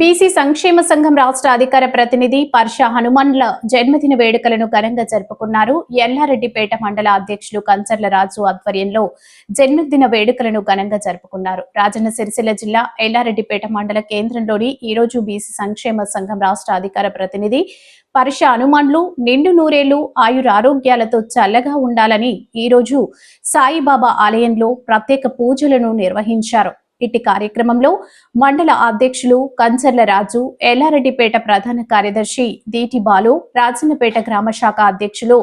BC సంక్షేమ సంఘం రాష్ట్ర అధికార ప్రతినిధి పర్ష హనుమన్ల జన్మదిన వేడుకలను ఘనంగా జరుపుకున్నారు. ఎల్లారెడ్డిపేట మండల అధ్యక్షులు కంచర్ల రాజు ఆధ్వర్యంలో జన్మదిన వేడుకలను ఘనంగా జరుపుకున్నారు. రాజన్న సిరిసిల్ల జిల్లా ఎల్లారెడ్డిపేట మండల కేంద్రంలోని ఈ రోజు బీసీ సంక్షేమ సంఘం రాష్ట్ర అధికార ప్రతినిధి పర్ష హనుమాన్లు నిండు నూరేళ్ళు ఆయురారోగ్యాలతో చల్లగా ఉండాలని ఈ రోజు సాయిబాబా ఆలయంలో ప్రత్యేక పూజలను నిర్వహించారు. ఇట్టి కార్యక్రమంలో మండల అధ్యక్షులు కంచర్ల రాజు ఎల్లారెడ్డిపేట ప్రధాన కార్యదర్శి దీటి బాలు రాజన్నపేట గ్రామ శాఖ అధ్యక్షులు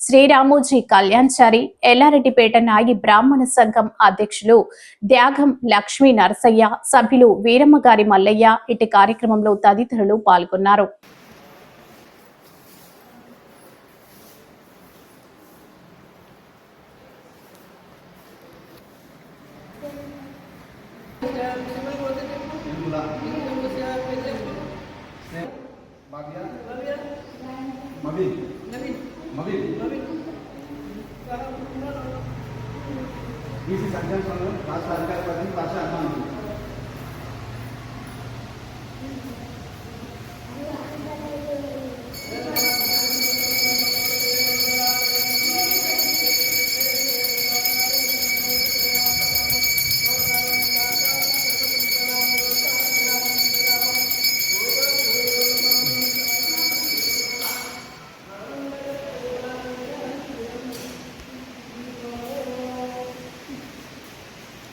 శ్రీరామోజీ కళ్యాణ్చారి ఎల్లారెడ్డిపేట నాయి బ్రాహ్మణ సంఘం అధ్యక్షులు త్యాగం లక్ష్మీ నరసయ్య సభ్యులు వీరమ్మగారి మల్లయ్య ఇట్టి కార్యక్రమంలో తదితరులు పాల్గొన్నారు. బీసీ సంక్షేమ సంఘం రాష్ట్ర అధికార ప్రతినిధి భాష అభిమానులు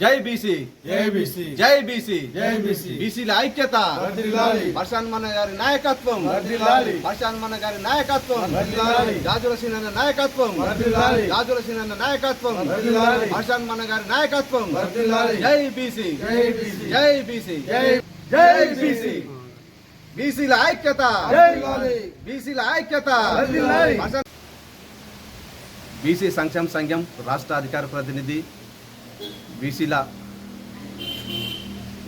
జై బీసీ. జై బీసీ. జై బీసీ. జై బీసీ. బీసీల ఐక్యత. మన గారి నాయకత్వం. మన గారి నాయకత్వం. రాజుల సీనన్న నాయకత్వం. రాజుల సీనన్న నాయకత్వం. మన గారి నాయకత్వం. జై బీసీ. జై బీసీ. జై బీసీ. జై జై బీసీ. బీసీల ఐక్యత. బీసీల ఐక్యత. బీసీ సంక్షేమ సంఘం రాష్ట్ర అధికార ప్రతినిధి బీసీల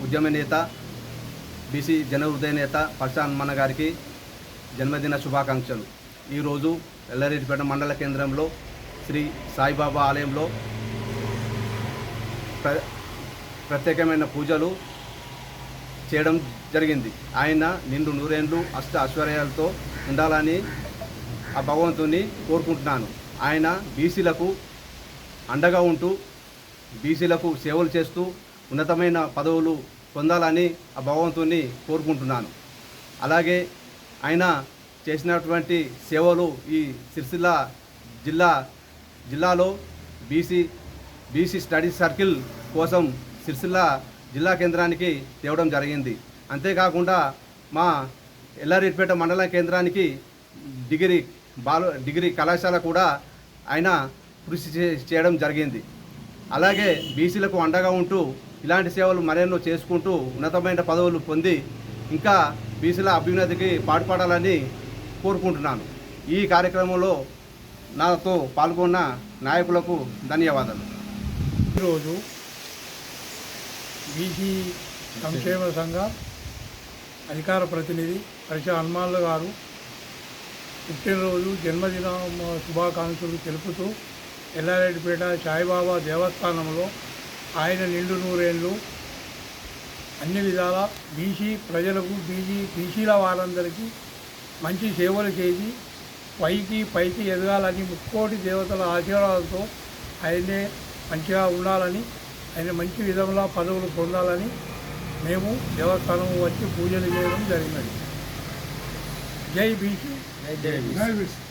ఉద్యమ నేత బీసీ జన హృదయ నేత పక్ష గారికి జన్మదిన శుభాకాంక్షలు. ఈరోజు ఎల్లారెడ్డిపేట మండల కేంద్రంలో శ్రీ సాయిబాబా ఆలయంలో ప్ర ప్రత్యేకమైన పూజలు చేయడం జరిగింది. ఆయన నిండు నూరేండ్లు అష్ట ఐశ్వర్యాలతో ఉండాలని ఆ భగవంతుని కోరుకుంటున్నాను. ఆయన బీసీలకు అండగా ఉంటూ బీసీలకు సేవలు చేస్తూ ఉన్నతమైన పదవులు పొందాలని ఆ భగవంతుని కోరుకుంటున్నాను. అలాగే ఆయన చేసినటువంటి సేవలు ఈ సిరిసిల్ల జిల్లా జిల్లాలో బీసీ బీసీ స్టడీ సర్కిల్ కోసం సిరిసిల్ల జిల్లా కేంద్రానికి తేవడం జరిగింది. అంతేకాకుండా మా ఎల్లారెడ్డిపేట మండల కేంద్రానికి డిగ్రీ బాల డిగ్రీ కళాశాల కూడా ఆయన కృషి చే- చేయడం జరిగింది. అలాగే బీసీలకు అండగా ఉంటూ ఇలాంటి సేవలు మరెన్నో చేసుకుంటూ ఉన్నతమైన పదవులు పొంది ఇంకా బీసీల అభ్యున్నతికి పాటుపడాలని కోరుకుంటున్నాను. ఈ కార్యక్రమంలో నాతో పాల్గొన్న నాయకులకు ధన్యవాదాలు. ఈరోజు బీసీ సంక్షేమ సంఘ అధికార ప్రతినిధి పరిచయ హనుమాన్లు గారు పుట్టినరోజు జన్మదిన శుభాకాంక్షలు తెలుపుతూ ఎల్లారెడ్డిపేట సాయిబాబా దేవస్థానంలో ఆయన నిండు నూరేళ్ళు. అన్ని విధాల బీసీ ప్రజలకు బీసీ బీసీల వారందరికీ మంచి సేవలు చేసి పైకి పైకి ఎదగాలని ముక్కోటి దేవతల ఆశీర్వాదాలతో ఆయనే మంచిగా ఉండాలని ఆయన మంచి విధంగా పదవులు పొందాలని మేము దేవస్థానం వచ్చి పూజలు చేయడం జరిగినది. జై బీసీ. జై బీసీ. జై బీసీ.